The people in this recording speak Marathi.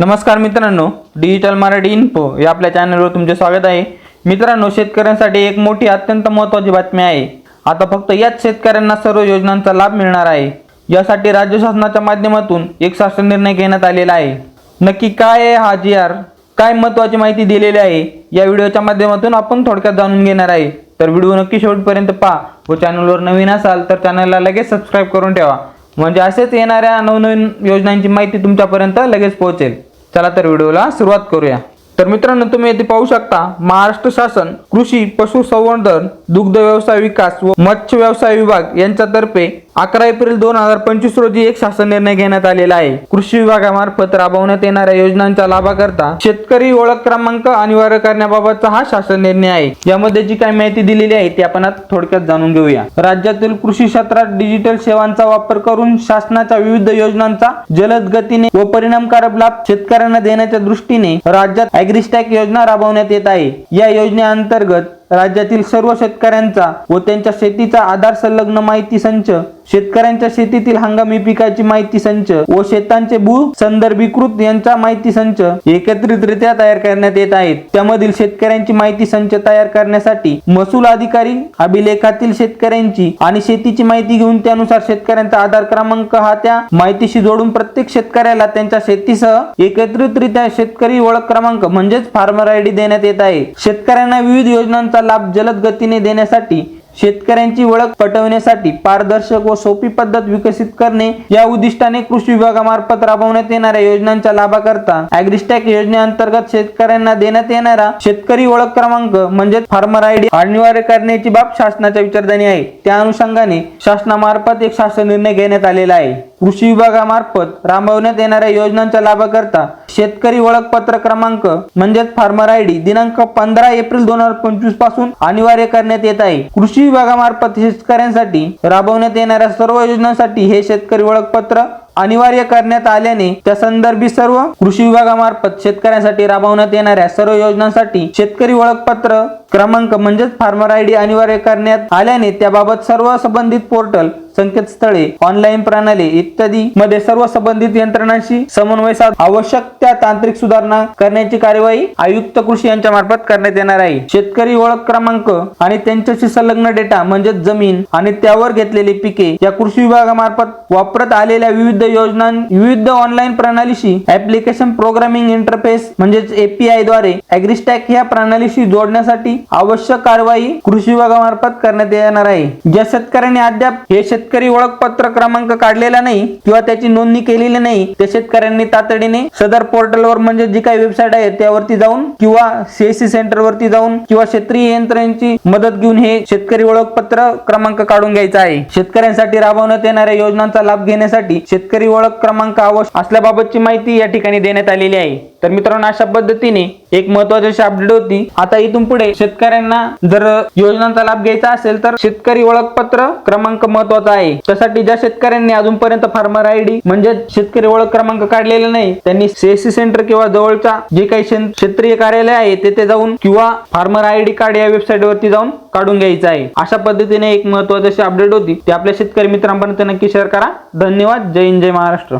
नमस्कार मित्रांनो डिजिटल मराठी इन्फो या आपल्या चॅनलवर तुमचे स्वागत आहे. मित्रांनो शेतकऱ्यांसाठी एक मोठी अत्यंत महत्त्वाची बातमी आहे. आता फक्त याच शेतकऱ्यांना सर्व योजनांचा लाभ मिळणार आहे. यासाठी राज्य शासनाच्या माध्यमातून एक शासन निर्णय घेण्यात आलेला आहे. नक्की काय आहे हा जी आर? काय महत्त्वाची माहिती दिलेली आहे? या व्हिडिओच्या माध्यमातून आपण थोडक्यात जाणून घेणार आहे. तर व्हिडिओ नक्की शेवटपर्यंत पहा. व चॅनलवर नवीन असाल तर चॅनलला लगेच सबस्क्राईब करून ठेवा. म्हणजे असेच येणाऱ्या नवनवीन योजनांची माहिती तुमच्यापर्यंत लगेच पोहोचेल. चला तर व्हिडिओला सुरुवात करूया. तर मित्रांनो तुम्ही येथे पाहू शकता महाराष्ट्र शासन कृषी पशुसंवर्धन दुग्ध व्यवसाय विकास व मत्स्य व्यवसाय विभाग यांच्यातर्फे अकरा एप्रिल दोन हजार पंचवीस रोजी एक शासन निर्णय घेण्यात आलेला आहे. कृषी विभागामार्फत राबवण्यात येणाऱ्या योजनांच्या लाभाकरता शेतकरी ओळख क्रमांक अनिवार्य करण्याबाबतचा हा शासन निर्णय आहे. यामध्ये जी काही माहिती दिलेली आहे ती आपण थोडक्यात जाणून घेऊया. राज्यातील कृषी क्षेत्रात डिजिटल सेवांचा वापर करून शासनाच्या विविध योजनांचा जलद गतीने व परिणामकारक लाभ शेतकऱ्यांना देण्याच्या दृष्टीने राज्यात अॅग्रिस्टॅक योजना राबवण्यात येत आहे. या योजनेअंतर्गत राज्यातील सर्व शेतकऱ्यांचा व त्यांच्या शेतीचा आधार संलग्न माहिती संच शेतकऱ्यांच्या शेतीतील हंगामी पिकाची माहिती संच व शेतांचे भू संदर्भीकृत यांचा माहिती संच एकत्रितरित्या तयार करण्यात येत आहेत. त्यामधील शेतकऱ्यांची माहिती संच तयार करण्यासाठी महसूल अधिकारी अभिलेखातील शेतकऱ्यांची आणि शेतीची माहिती घेऊन त्यानुसार शेतकऱ्यांचा आधार क्रमांक हा त्या माहितीशी जोडून प्रत्येक शेतकऱ्याला त्यांच्या शेतीसह एकत्रितरित्या शेतकरी ओळख क्रमांक म्हणजेच फार्मर आय डी देण्यात येत आहे. शेतकऱ्यांना विविध योजनांचा लाभ जलद गतीने देण्यासाठी शेतकऱ्यांची ओळख पटवण्यासाठी पारदर्शक व सोपी पद्धत विकसित करणे या उद्दिष्टाने कृषी विभागामार्फत राबवण्यात येणाऱ्या योजनांच्या लाभाकरता अॅग्रिस्टॅक योजनेअंतर्गत शेतकऱ्यांना देण्यात येणारा शेतकरी ओळख क्रमांक म्हणजे फार्मर आय डी अनिवार्य करण्याची बाब शासनाच्या विचारधानी आहे. त्या अनुषंगाने शासनामार्फत एक शासन निर्णय घेण्यात आलेला आहे. कृषी विभागामार्फत राबवण्यात येणाऱ्या योजनांच्या लाभाकरता शेतकरी ओळखपत्र क्रमांक म्हणजेच फार्मर आय डी दिनांक पंधरा एप्रिल दोन हजार पंचवीसपासून अनिवार्य करण्यात येत आहे. कृषी विभागामार्फत शेतकऱ्यांसाठी राबवण्यात येणाऱ्या सर्व योजनांसाठी हे शेतकरी ओळखपत्र अनिवार्य करण्यात आल्याने त्या संदर्भी सर्व कृषी विभागामार्फत शेतकऱ्यांसाठी राबवण्यात येणाऱ्या सर्व योजनांसाठी शेतकरी ओळखपत्र क्रमांक म्हणजेच फार्मर आय डी अनिवार्य करण्यात आल्याने त्याबाबत सर्व संबंधित पोर्टल संकेतस्थळे ऑनलाईन प्रणाली इत्यादी मध्ये सर्व संबंधित यंत्रणांशी समन्वय साध आवश्यक त्या तांत्रिक सुधारणा करण्याची कार्यवाही आयुक्त कृषी यांच्या मार्फत करण्यात येणार आहे. शेतकरी ओळख क्रमांक आणि त्यांच्याशी संलग्न डेटा म्हणजे जमीन आणि त्यावर घेतलेली पिके या कृषी विभागामार्फत वापरत आलेल्या विविध योजना विविध ऑनलाईन प्रणालीशी ऍप्लिकेशन प्रोग्रामिंग इंटरफेस म्हणजेच एपीआयद्वारे अॅग्रिस्टॅक या प्रणालीशी जोडण्यासाठी आवश्यक कारवाई कृषी विभागामार्फत करण्यात येणार आहे. ज्या शेतकऱ्यांनी अद्याप हे शेतकरी ओळखपत्र क्रमांक काढलेला नाही किंवा त्याची नोंदणी केलेली नाही त्या शेतकऱ्यांनी तातडीने सदर पोर्टलवर म्हणजे जी काही वेबसाईट आहे त्यावरती जाऊन किंवा सीएससी सेंटर वरती जाऊन किंवा क्षेत्रीय यंत्रणेची मदत घेऊन हे शेतकरी ओळखपत्र क्रमांक काढून घ्यायचा आहे. शेतकऱ्यांसाठी राबवण्यात येणाऱ्या योजनांचा लाभ घेण्यासाठी शेतकरी ओळख क्रमांक आवश्यक असल्याबाबतची माहिती या ठिकाणी देण्यात आलेली आहे. तर मित्रांनो अशा पद्धतीने एक महत्वाची अशी अपडेट होती. आता इथून पुढे शेतकऱ्यांना जर योजनांचा लाभ घ्यायचा असेल तर शेतकरी ओळखपत्र क्रमांक महत्त्वाचा आहे. त्यासाठी ज्या शेतकऱ्यांनी अजूनपर्यंत फार्मर आय डी म्हणजे शेतकरी ओळख क्रमांक काढलेला नाही त्यांनी सीएससी सेंटर किंवा जवळचा जे काही क्षेत्रीय कार्यालय आहे तेथे जाऊन किंवा फार्मर आय डी कार्ड या वेबसाईट वरती जाऊन काढून घ्यायचं आहे. अशा पद्धतीने एक महत्वाची अपडेट होती. ती आपल्या शेतकरी मित्रांपर्यंत नक्की शेअर करा. धन्यवाद. जय हिंद जय महाराष्ट्र.